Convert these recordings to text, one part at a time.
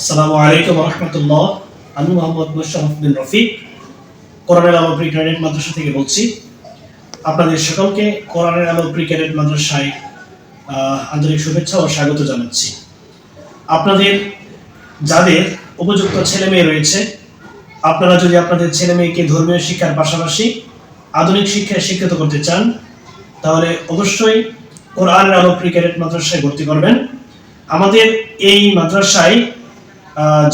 আসসালামু আলাইকুম রহমতুল্লাহ। আমি মোহাম্মদ মুশারফ বিন রফিক, কোরআনের আলো প্রি ক্যাডেট মাদ্রাসা থেকে বলছি। আপনাদের সকলকে কোরআনের আলো প্রি ক্যাডেট মাদ্রাসায় আন্তরিক শুভেচ্ছা ও স্বাগত জানাচ্ছি। আপনাদের, যাদের উপযুক্ত ছেলে মেয়ে রয়েছে, আপনারা যদি আপনাদের ছেলে মেয়েকে ধর্মীয় শিক্ষার পাশাপাশি আধুনিক শিক্ষায় শিক্ষিত করতে চান, তাহলে অবশ্যই কোরআনের আলো প্রি ক্যাডেট মাদ্রাসায় ভর্তি করবেন। আমাদের এই মাদ্রাসায়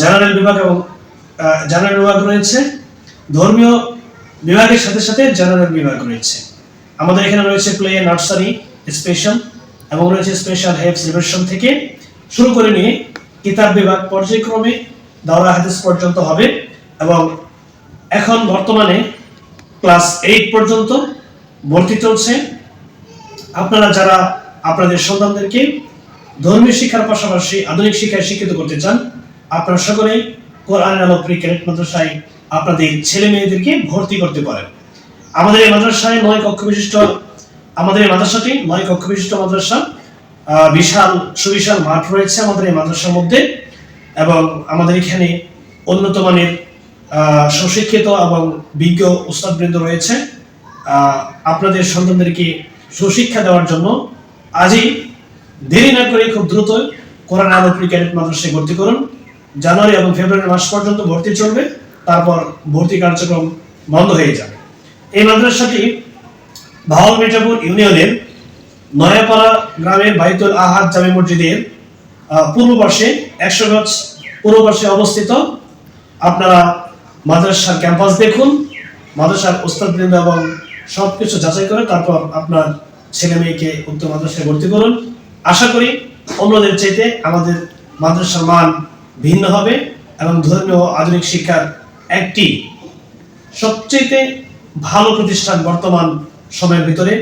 জেনারেল বিভাগ এবং জেনারেল বিভাগ রয়েছে। ধর্মীয় বিভাগের সাথে সাথে জেনারেল বিভাগ রয়েছে। আমাদের এখানে রয়েছে প্লে নার্সারি স্পেশাল এবং রয়েছে স্পেশাল হেলথ রিভিশন থেকে শুরু করে নিয়ে কিতাব বিভাগ পর্যায়ক্রমে দাওরা হাদিস পর্যন্ত হবে এবং এখন বর্তমানে ক্লাস এইট পর্যন্ত ভর্তি চলছে। আপনারা যারা আপনাদের সন্তানদেরকে ধর্মীয় শিক্ষার পাশাপাশি আধুনিক শিক্ষায় শিক্ষিত করতে চান আপনারা সকলেই কোরআন আলো প্রি ক্যাডেট মাদ্রাসায় আপনাদের ছেলে মেয়েদেরকে ভর্তি করতে পারেন। আমাদের এই মাদ্রাসায় নয় কক্ষ বিশিষ্ট, আমাদের এই মাদ্রাসাটি নয় কক্ষ বিশিষ্ট মাদ্রাসা। বিশাল, সুবিশাল মাঠ রয়েছে আমাদের এই মাদ্রাসার মধ্যে এবং আমাদের এখানে উন্নত মানের সুশিক্ষিত এবং বিজ্ঞ উস্তাদবৃন্দ রয়েছে। আপনাদের সন্তানদেরকে সুশিক্ষা দেওয়ার জন্য আজই দেরি না করে খুব দ্রুত কোরআন আলো প্রি ক্যাডেট মাদ্রাসায় ভর্তি করুন। জানুয়ারি এবং ফেব্রুয়ারি মাস পর্যন্ত ভর্তি চলবে, তারপর ভর্তি কার্যক্রম বন্ধ হয়ে যাবে। এই মাদ্রাসাটি ভাওয়াল মির্জাপুর ইউনিয়নের নয়াপাড়া গ্রামের বাইতুল আহাদ জামে মসজিদের পূর্ব পাশে, একশো গজ পূর্ব পাশে অবস্থিত। আপনারা মাদ্রাসার ক্যাম্পাস দেখুন, মাদ্রাসার ওস্তাদবৃন্দ এবং সব কিছু যাচাই করে তারপর আপনার ছেলে মেয়েকে উক্ত মাদ্রাসায় ভর্তি করুন। আশা করি অন্যদের চাইতে আমাদের মাদ্রাসার মান ভিন্ন হবে এবং ধর্মীয় আধুনিক শিক্ষার একটি সবচেয়ে ভালো প্রতিষ্ঠান বর্তমান সময়ের ভিতরে